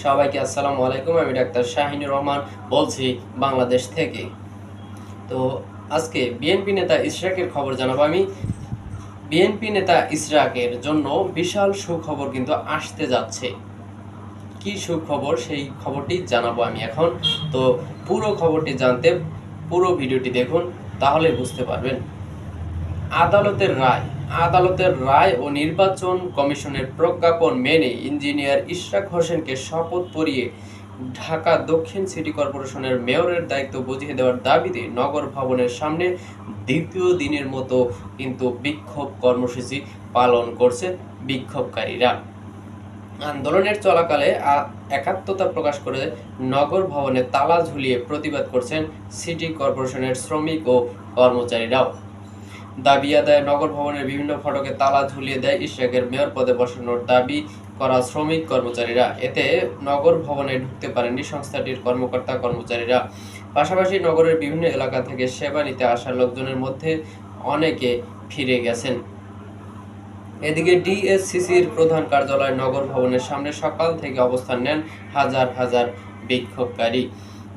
সবাইকে আসসালামু আলাইকুম, আমি ডাক্তার শাহিনুর রহমান বলছি বাংলাদেশ থেকে। তো আজকে বিএনপি নেতা ইশরাকের খবর জানাব আমি। বিএনপি নেতা ইশরাকের জন্য বিশাল সুখবর কিন্তু আসতে যাচ্ছে। কি সুখবর? সেই খবরটি জানাব আমি এখন। তো পুরো খবরটি জানতে পুরো ভিডিওটি দেখুন, তাহলে বুঝতে পারবেন। আদালতের রায়। আদালতের রায় ও নির্বাচন কমিশনের প্রজ্ঞাপন মেনে ইঞ্জিনিয়ার ইশরাক হোসেনকে শপথ পরিয়ে ঢাকা দক্ষিণ সিটি কর্পোরেশনের মেয়রের দায়িত্ব বুঝিয়ে দেওয়ার দাবিতে নগর ভবনের সামনে দ্বিতীয় দিনের মতো কিন্তু বিক্ষোভ কর্মসূচি পালন করছে বিক্ষোভকারীরা। আন্দোলনের চলাকালে একাত্মতা প্রকাশ করে নগর ভবনে তালা ঝুলিয়ে প্রতিবাদ করছেন সিটি কর্পোরেশনের শ্রমিক ও কর্মচারীরাও। দাবি আদায়ে নগর ভবনের বিভিন্ন ফটকে তালা ঝুলিয়ে দেয় ইশরাকের মেয়র পদে বসানোর দাবি করা শ্রমিক কর্মচারীরা। এতে নগর ভবনে ঢুকতে পারেননি সংস্থাটির কর্মকর্তা কর্মচারীরা। পাশাপাশি নগরের বিভিন্ন এলাকা থেকে সেবা নিতে আসা লোকজনের মধ্যে অনেকে ফিরে গেছেন। এদিকে ডিএসসিসির প্রধান কার্যালয় নগর ভবনের সামনে সকাল থেকে অবস্থান নেন হাজার হাজার বিক্ষোভকারী।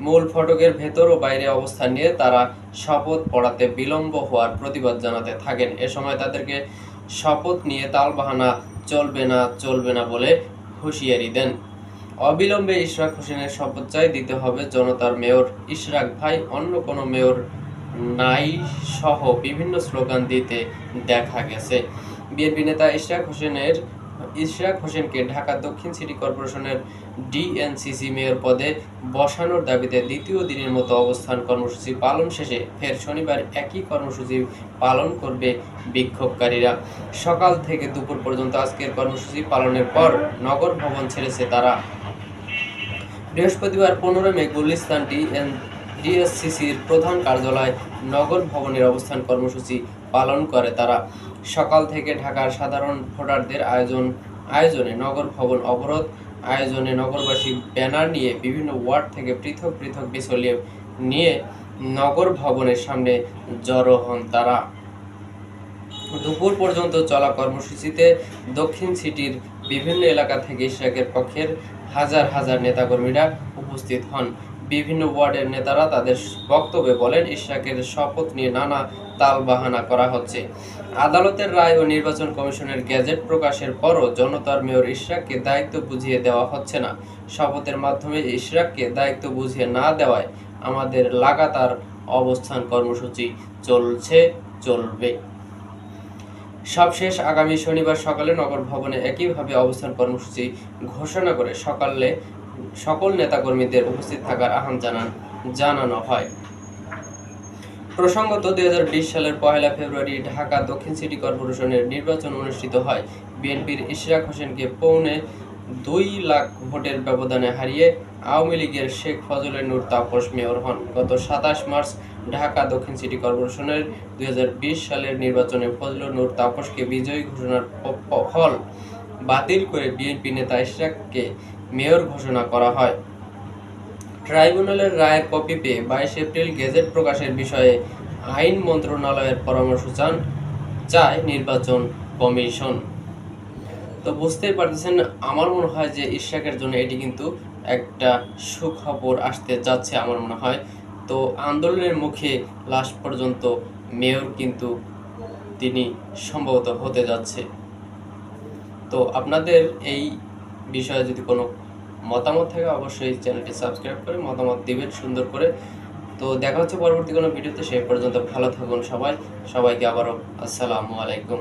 মূল ফটকের ভেতর ও বাইরে অবস্থান নিয়ে তারা শপথ পড়াতে বিলম্ব হওয়ার প্রতিবাদ জানাতে থাকেন। এ সময় তাদেরকে শপথ নিয়ে তালবাহানা চলবে না চলবে না বলে হুঁশিয়ারি দেন। অবিলম্বে ইশরাক হোসেনের শপথ চাই দিতে হবে জনতার মেয়র ইশরাক ভাই। অন্য কোনো মেয়র নাই সহ বিভিন্ন স্লোগান দিতে দেখা গেছে। বিএনপি নেতা ইশরাক হোসেনের ইশরাক হোসেনকে ঢাকা দক্ষিণ সিটি কর্পোরেশনের ডিএনসিসি মেয়র পদে বসানোর দাবিতে দ্বিতীয় দিনের মতো অবস্থান কর্মসূচি পালন শেষে ফের শনিবার একই কর্মসূচি পালন করবে বিক্ষোভকারীরা। সকাল থেকে দুপুর পর্যন্ত আজকের কর্মসূচি পালনের পর নগর ভবন ছেড়েছে তারা। বৃহস্পতিবার পনেরো মে গুলিস্তান ডিএন ডিএসসিসির প্রধান কার্যালয় নগর ভবনের অবস্থান কর্মসূচি পালন করে তারা। সকাল থেকে ঢাকার সাধারণ ভোটারদের আয়োজন, আয়োজনে নগর ভবন অবরোধ, আয়োজনে নগরবাসী ব্যানার নিয়ে বিভিন্ন ওয়ার্ড থেকে পৃথক পৃথক বিচলিয়ে নিয়ে নগর ভবনের সামনে জড়ো হন তারা। দুপুর পর্যন্ত চলা কর্মসূচিতে দক্ষিণ সিটির বিভিন্ন এলাকা থেকে ইশরাকের পক্ষের হাজার হাজার নেতাকর্মীরা উপস্থিত হন। বিভিন্ন ওয়ার্ডের নেতারা তাদের বক্তব্যে বলেন ইশরাকের শপথ নিয়ে নানা তালবাহানা করা হচ্ছে। আদালতের রায় ও নির্বাচন কমিশনের গেজেট প্রকাশের পরও জনতার মেয়র ইশরাককে দায়িত্ব বুঝিয়ে দেওয়া হচ্ছে না। শপথের মাধ্যমে ইশরাককে দায়িত্ব বুঝিয়ে না দেওয়ায় আমাদের লাগাতার অবস্থান কর্মসূচি চলছে, চলবে। সবশেষ আগামী শনিবার সকালে নগর ভবনে একইভাবে অবস্থান কর্মসূচি ঘোষণা করে সকালে সকল নেতাকর্মীদের উপস্থিত থাকার আহ্বান জানান, জানানো হয়। প্রসঙ্গত, দুই সালের পহেলা ফেব্রুয়ারি ঢাকা দক্ষিণ সিটি কর্পোরেশনের নির্বাচন অনুষ্ঠিত হয়। বিএনপির ইশরাক হোসেনকে পৌনে দুই লাখ ভোটের ব্যবধানে হারিয়ে আওয়ামী লীগের শেখ ফজলে নূর তাপস মেয়র হন। গত সাতাশ মার্চ ঢাকা দক্ষিণ সিটি কর্পোরেশনের দুই হাজার বিশ সালের নির্বাচনে ফজলে নূর তাপসকে বিজয়ী ঘোষণার ফল বাতিল করে বিএনপি নেতা ইশরাককে মেয়র ঘোষণা করা হয়। ট্রাইব্যুনালের রায়ের কপি পেয়ে বাইশ এপ্রিল গেজেট প্রকাশের বিষয়ে আইন মন্ত্রণালয়ের পরামর্শ চান, চায় নির্বাচন কমিশন। তো বুঝতেই পারতেছেন, আমার মনে হয় যে ইশাকের জন্য এটি কিন্তু একটা সুখবর আসতে যাচ্ছে আমার মনে হয়। তো আন্দোলনের মুখে লাস্ট পর্যন্ত মেয়র কিন্তু তিনি সম্ভবত হতে যাচ্ছে। তো আপনাদের এই বিষয়ে যদি কোনো মতামত থাকে, অবশ্যই চ্যানেলটি সাবস্ক্রাইব করে মতামত দিবেন সুন্দর করে। তো দেখা হচ্ছে পরবর্তী কোনো ভিডিওতে, সেই পর্যন্ত ভালো থাকুন সবাই। সবাইকে আবারও আসসালামু আলাইকুম।